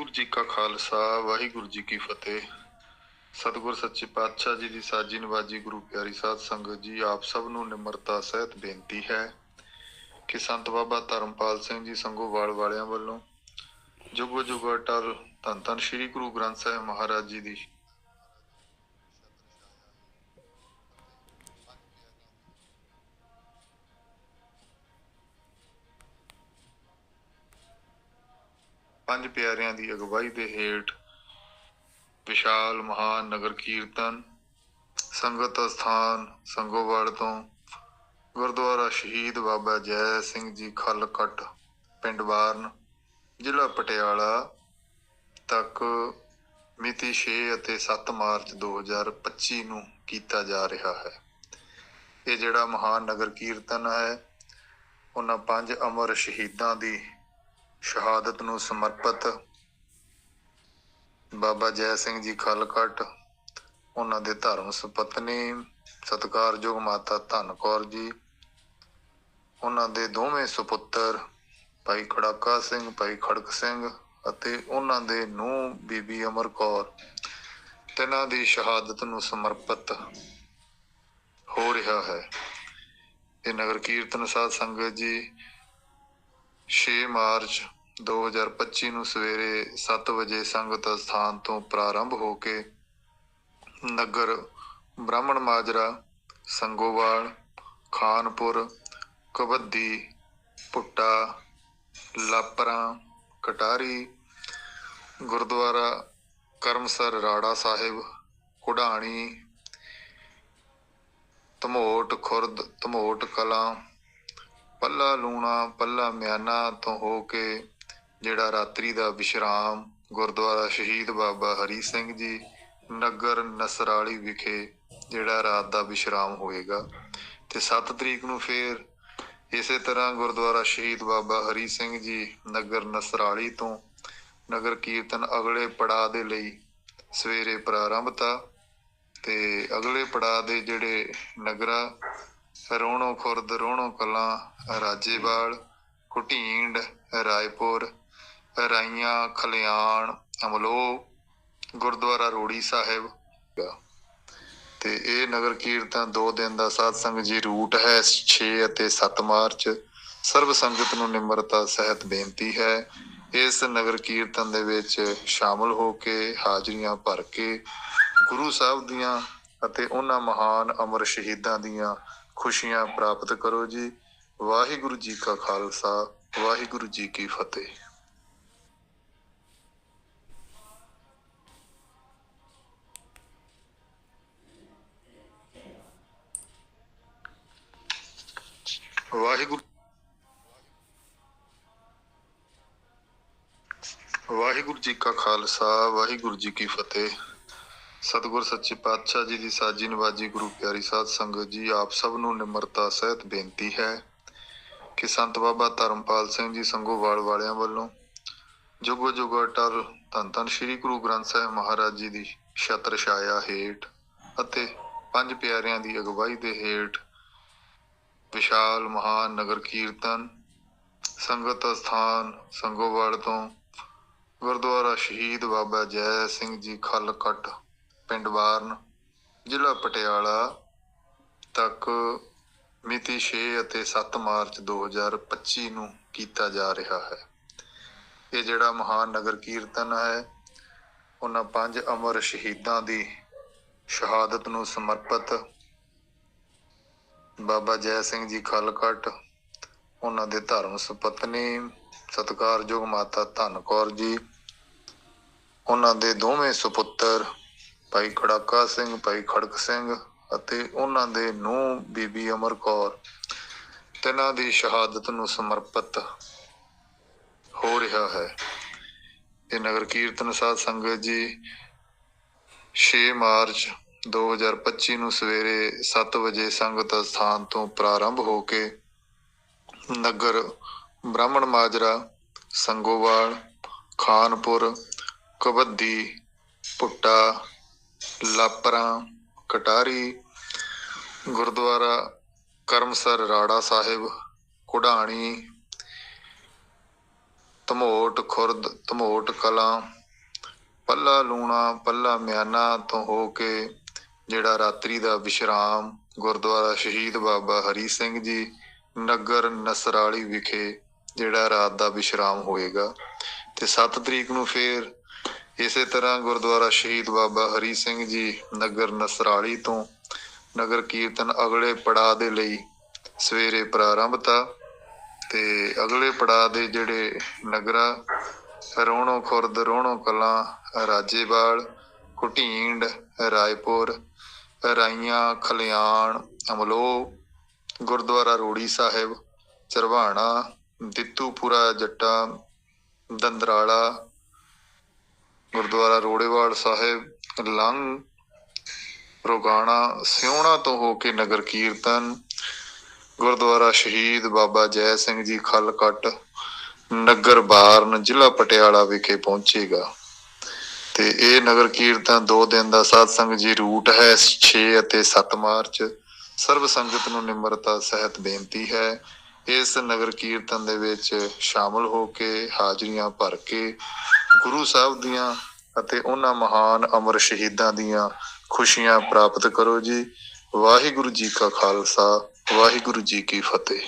ਵਾਹਿਗੁਰੂ ਜੀ ਕਾ ਖਾਲਸਾ, ਵਾਹਿਗੁਰੂ ਜੀ ਕੀ ਫਤਿਹ। ਸਤਿਗੁਰ ਸੱਚੇ ਪਾਤਸ਼ਾਹ ਜੀ ਦੀ ਸਾਜੀ ਨਵਾਜੀ ਗੁਰੂ ਪਿਆਰੀ ਸਾਧ ਸੰਗਤ ਜੀ, ਆਪ ਸਭ ਨੂੰ ਨਿਮਰਤਾ ਸਹਿਤ ਬੇਨਤੀ ਹੈ ਕਿ ਸੰਤ ਬਾਬਾ ਧਰਮਪਾਲ ਸਿੰਘ ਜੀ ਸੰਗੋਵਾਲ ਵਾਲਿਆਂ ਵੱਲੋਂ ਜੁਗੋ ਜੁਗ ਅਟਲ ਧੰਨ ਧੰਨ ਸ੍ਰੀ ਗੁਰੂ ਗ੍ਰੰਥ ਸਾਹਿਬ ਮਹਾਰਾਜ ਜੀ ਦੀ ਪੰਜ ਪਿਆਰਿਆਂ ਦੀ ਅਗਵਾਈ ਦੇ ਹੇਠ ਵਿਸ਼ਾਲ ਮਹਾਨ ਨਗਰ ਕੀਰਤਨ, ਸੰਗਤ ਸਥਾਨ ਸੰਗੋਵਾਲ ਤੋਂ ਗੁਰਦੁਆਰਾ ਸ਼ਹੀਦ ਬਾਬਾ ਜੈ ਸਿੰਘ ਜੀ ਖਲਕਟ ਪਿੰਡ ਬਾਰਨ, ਜ਼ਿਲ੍ਹਾ ਪਟਿਆਲਾ ਤੱਕ ਮਿਤੀ 6 ਅਤੇ 7 ਮਾਰਚ 2025 ਨੂੰ ਕੀਤਾ ਜਾ ਰਿਹਾ ਹੈ। ਇਹ ਜਿਹੜਾ ਮਹਾਨ ਨਗਰ ਕੀਰਤਨ ਹੈ, ਉਹਨਾਂ ਪੰਜ ਅਮਰ ਸ਼ਹੀਦਾਂ ਦੀ ਸ਼ਹਾਦਤ ਨੂੰ ਸਮਰਪਿਤ ਬਾਬਾ ਜੈ ਸਿੰਘ ਜੀ ਖਲਕਟ, ਉਹਨਾਂ ਦੇ ਧਰਮ ਸੁਪਤਨੀ, ਸਤਿਕਾਰਯੋਗ ਮਾਤਾ ਧੰਨ ਕੌਰ ਜੀ, ਉਹਨਾਂ ਦੇ ਦੋਵੇਂ ਸੁਪੁੱਤਰ ਭਾਈ ਖੜਾਕਾ ਸਿੰਘ, ਭਾਈ ਖੜਕ ਸਿੰਘ ਅਤੇ ਉਹਨਾਂ ਦੇ ਨੂੰ ਬੀਬੀ ਅਮਰ ਕੌਰ, ਤਿੰਨਾਂ ਦੀ ਸ਼ਹਾਦਤ ਨੂੰ ਸਮਰਪਿਤ ਹੋ ਰਿਹਾ ਹੈ। ਇਹ ਨਗਰ ਕੀਰਤਨ ਸਾਧ ਸੰਗਤ ਜੀ 6 ਮਾਰਚ 2025 ਨੂੰ ਸਵੇਰੇ 7 ਵਜੇ ਸੰਗਤ ਸਥਾਨ ਤੋਂ ਪ੍ਰਾਰੰਭ ਹੋ ਕੇ ਨਗਰ ਬ੍ਰਾਹਮਣ ਮਾਜਰਾ, ਸੰਗੋਵਾਲ, ਖਾਨਪੁਰ ਕਬੱਦੀ ਪੁੱਟਾ, ਲਾਪਰਾਂ, ਕਟਾਰੀ, ਗੁਰਦੁਆਰਾ, ਕਰਮਸਰ, ਰਾੜਾ ਸਾਹਿਬ, ਕੁਢਾਣੀ, ਧਮੋਟ ਖੁਰਦ, ਧਮੋਟ ਕਲਾਂ ਪੱਲਾ ਲੂਣਾ, ਪੱਲਾ ਮਿਆਨਾ ਤੋਂ ਹੋ ਕੇ ਜਿਹੜਾ ਰਾਤਰੀ ਦਾ ਵਿਸ਼ਰਾਮ ਗੁਰਦੁਆਰਾ ਸ਼ਹੀਦ ਬਾਬਾ ਹਰੀ ਸਿੰਘ ਜੀ ਨਗਰ ਨਸਰਾਲੀ ਵਿਖੇ ਜਿਹੜਾ ਰਾਤ ਦਾ ਵਿਸ਼ਰਾਮ ਹੋਏਗਾ। ਤੇ 7 ਤਰੀਕ ਨੂੰ ਫੇਰ ਇਸੇ ਤਰ੍ਹਾਂ ਗੁਰਦੁਆਰਾ ਸ਼ਹੀਦ ਬਾਬਾ ਹਰੀ ਸਿੰਘ ਜੀ ਨਗਰ ਨਸਰਾਲੀ ਤੋਂ ਨਗਰ ਕੀਰਤਨ ਅਗਲੇ ਪੜਾਅ ਦੇ ਲਈ ਸਵੇਰੇ ਪ੍ਰਾਰੰਭਤਾ ਤੇ ਅਗਲੇ ਪੜਾਅ ਦੇ ਜਿਹੜੇ ਨਗਰਾ ਰੋਣੋ ਖੁਰਦ, ਰੋਣੋ ਕਲਾਂ ਰਾਜੇਵਾਲ ਕੁਟੀਂਡ, ਰਾਏਪੁਰ, ਰਾਈਆਂ, ਖਲਿਆਣ, ਅਮਲੋ, ਗੁਰਦੁਆਰਾ ਰੋੜੀ ਸਾਹਿਬ। ਤੇ ਇਹ ਨਗਰ ਕੀਰਤਨ 2 ਦਿਨ ਦਾ ਸਾਧ ਸੰਗਤ ਜੀ ਰੂਟ ਹੈ 6 ਅਤੇ 7 ਮਾਰਚ। ਸਰਬ ਸੰਗਤ ਨੂੰ ਨਿਮਰਤਾ ਸਹਿਤ ਬੇਨਤੀ ਹੈ। ਇਸ ਨਗਰ ਕੀਰਤਨ ਦੇ ਵਿੱਚ ਸ਼ਾਮਲ ਹੋ ਕੇ, ਹਾਜ਼ਰੀਆਂ ਭਰ ਕੇ, ਗੁਰੂ ਸਾਹਿਬ ਦੀਆਂ ਅਤੇ ਉਹਨਾਂ ਮਹਾਨ ਅਮਰ ਸ਼ਹੀਦਾਂ ਦੀਆਂ ਖੁਸ਼ੀਆਂ ਪ੍ਰਾਪਤ ਕਰੋ ਜੀ। ਵਾਹਿਗੁਰੂ ਜੀ ਕਾ ਖਾਲਸਾ, ਵਾਹਿਗੁਰੂ ਜੀ ਕੀ ਫਤਿਹ। ਵਾਹਿਗੁਰੂ ਵਾਹਿਗੁਰੂ ਜੀ ਕਾ ਖਾਲਸਾ, ਵਾਹਿਗੁਰੂ ਜੀ ਕੀ ਫਤਿਹ। ਸਤਿਗੁਰ ਸੱਚੇ ਪਾਤਸ਼ਾਹ ਜੀ ਦੀ ਸਾਜੀ ਨਵਾਜੀ ਗੁਰੂ ਪਿਆਰੀ ਸਾਧ ਸੰਗਤ ਜੀ, ਆਪ ਸਭ ਨੂੰ ਨਿਮਰਤਾ ਸਹਿਤ ਬੇਨਤੀ ਹੈ ਕਿ ਸੰਤ ਬਾਬਾ ਧਰਮਪਾਲ ਸਿੰਘ ਜੀ ਸੰਗੋਵਾਲ ਵਾਲਿਆਂ ਵੱਲੋਂ ਜੁਗੋ ਜੁਗ ਅਟਲ ਧੰਨ ਧੰਨ ਸ੍ਰੀ ਗੁਰੂ ਗ੍ਰੰਥ ਸਾਹਿਬ ਮਹਾਰਾਜ ਜੀ ਦੀ ਛਤਰ ਛਾਇਆ ਹੇਠ ਅਤੇ ਪੰਜ ਪਿਆਰਿਆਂ ਦੀ ਅਗਵਾਈ ਦੇ ਹੇਠ ਵਿਸ਼ਾਲ ਮਹਾਨ ਨਗਰ ਕੀਰਤਨ, ਸੰਗਤ ਸਥਾਨ ਸੰਗੋਵਾਲ ਤੋਂ ਗੁਰਦੁਆਰਾ ਸ਼ਹੀਦ ਬਾਬਾ ਜੈ ਸਿੰਘ ਜੀ ਖਲਕਟ ਪਿੰਡ ਵਾਰਨ ਜ਼ਿਲ੍ਹਾ ਪਟਿਆਲਾ ਤੱਕ ਮਿਤੀ 6 ਅਤੇ 7 ਮਾਰਚ 2025 ਨੂੰ ਕੀਤਾ ਜਾ ਰਿਹਾ ਹੈ। ਇਹ ਜਿਹੜਾ ਮਹਾਨ ਨਗਰ ਕੀਰਤਨ ਹੈ, ਉਹਨਾਂ ਪੰਜ ਅਮਰ ਸ਼ਹੀਦਾਂ ਦੀ ਸ਼ਹਾਦਤ ਨੂੰ ਸਮਰਪਿਤ ਬਾਬਾ ਜੈ ਸਿੰਘ ਜੀ ਖਲਕਟ, ਉਹਨਾਂ ਦੇ ਧਰਮ ਸੁਪਤਨੀ, ਸਤਿਕਾਰਯੋਗ ਮਾਤਾ ਧੰਨ ਕੌਰ ਜੀ, ਉਹਨਾਂ ਦੇ ਦੋਵੇਂ ਸੁਪੁੱਤਰ ਭਾਈ ਖੜਾਕਾ ਸਿੰਘ, ਭਾਈ ਖੜਕ ਸਿੰਘ ਅਤੇ ਉਹਨਾਂ ਦੇ ਨੂੰ ਬੀਬੀ ਅਮਰ ਕੌਰ, ਤਿੰਨਾਂ ਦੀ ਸ਼ਹਾਦਤ ਨੂੰ ਸਮਰਪਿਤ ਹੋ ਰਿਹਾ ਹੈ। ਇਹ ਨਗਰ ਕੀਰਤਨ ਸਾਧ ਸੰਗਤ ਜੀ 6 ਮਾਰਚ 2025 ਨੂੰ ਸਵੇਰੇ 7 ਵਜੇ ਸੰਗਤ ਸਥਾਨ ਤੋਂ ਪ੍ਰਾਰੰਭ ਹੋ ਕੇ ਨਗਰ ਬ੍ਰਾਹਮਣ ਮਾਜਰਾ, ਸੰਗੋਵਾਲ, ਖਾਨਪੁਰ ਕਬੱਦੀ ਪੁੱਟਾ ਲਾਪਰਾਂ, ਕਟਾਰੀ, ਗੁਰਦੁਆਰਾ, ਕਰਮਸਰ, ਰਾੜਾ ਸਾਹਿਬ, ਕੁਢਾਣੀ, ਧਮੋਟ ਖੁਰਦ, ਧਮੋਟ ਕਲਾਂ, ਪੱਲਾ ਲੂਣਾ, ਪੱਲਾ ਮਿਆਨਾ ਤੋਂ ਹੋ ਕੇ ਜਿਹੜਾ ਰਾਤਰੀ ਦਾ ਵਿਸ਼ਰਾਮ ਗੁਰਦੁਆਰਾ ਸ਼ਹੀਦ ਬਾਬਾ ਹਰੀ ਸਿੰਘ ਜੀ ਨਗਰ ਨਸਰਾਲੀ ਵਿਖੇ ਜਿਹੜਾ ਰਾਤ ਦਾ ਵਿਸ਼ਰਾਮ ਹੋਏਗਾ ਤੇ 7 ਤਰੀਕ ਨੂੰ ਫੇਰ ਇਸੇ ਤਰ੍ਹਾਂ ਗੁਰਦੁਆਰਾ ਸ਼ਹੀਦ ਬਾਬਾ ਹਰੀ ਸਿੰਘ ਜੀ ਨਗਰ ਨਸਰਾਲੀ ਤੋਂ ਨਗਰ ਕੀਰਤਨ ਅਗਲੇ ਪੜਾਅ ਦੇ ਲਈ ਸਵੇਰੇ ਪ੍ਰਾਰੰਭਤਾ ਤੇ ਅਗਲੇ ਪੜਾਅ ਦੇ ਜਿਹੜੇ ਨਗਰਾ, ਰੋਣੋ ਖੁਰਦ, ਰੋਣੋ ਕਲਾਂ, ਰਾਜੇਵਾਲ, ਕੁਟੀਂਡ, ਰਾਏਪੁਰ, ਰਾਈਆਂ, ਖਲਿਆਣ, ਅਮਲੋ, ਗੁਰਦੁਆਰਾ ਰੋੜੀ ਸਾਹਿਬ, ਚਰਵਾਣਾ, ਦਿੱਤੂਪੁਰਾ ਜੱਟਾ, ਦੰਦਰਾਲਾ ਗੁਰਦੁਆਰਾ ਰੋੜੇਵਾਲ ਸਾਹਿਬ ਲੰਗ ਰੋਗਾਣਾ, ਸਿਉਣਾ ਤੋਂ ਹੋ ਕੇ ਨਗਰ ਕੀਰਤਨ, ਗੁਰਦੁਆਰਾ ਸ਼ਹੀਦ ਬਾਬਾ ਜੈ ਸਿੰਘ ਜੀ ਖਲਕਟ ਨਗਰ ਬਾਰਨ ਜ਼ਿਲ੍ਹਾ ਪਟਿਆਲਾ ਵਿਖੇ ਪਹੁੰਚੇਗਾ। ਤੇ ਇਹ ਨਗਰ ਕੀਰਤਨ ਦੋ ਦਿਨ ਦਾ ਸਾਧ ਸੰਗਤ ਜੀ ਰੂਟ ਹੈ 6 ਅਤੇ 7 ਮਾਰਚ। ਸਰਬ ਸੰਗਤ ਨੂੰ ਨਿਮਰਤਾ, ਸਹਿਤ ਬੇਨਤੀ ਹੈ। ਇਸ ਨਗਰ ਕੀਰਤਨ ਦੇ ਵਿੱਚ ਸ਼ਾਮਲ ਹੋ ਕੇ, ਹਾਜ਼ਰੀਆਂ ਭਰ ਕੇ ਗੁਰੂ ਸਾਹਿਬ ਦੀਆਂ ਅਤੇ ਉਹਨਾਂ ਮਹਾਨ ਅਮਰ ਸ਼ਹੀਦਾਂ ਦੀਆਂ ਖੁਸ਼ੀਆਂ ਪ੍ਰਾਪਤ ਕਰੋ ਜੀ। ਵਾਹਿਗੁਰੂ ਜੀ ਕਾ ਖਾਲਸਾ, ਵਾਹਿਗੁਰੂ ਜੀ ਕੀ ਫਤਿਹ।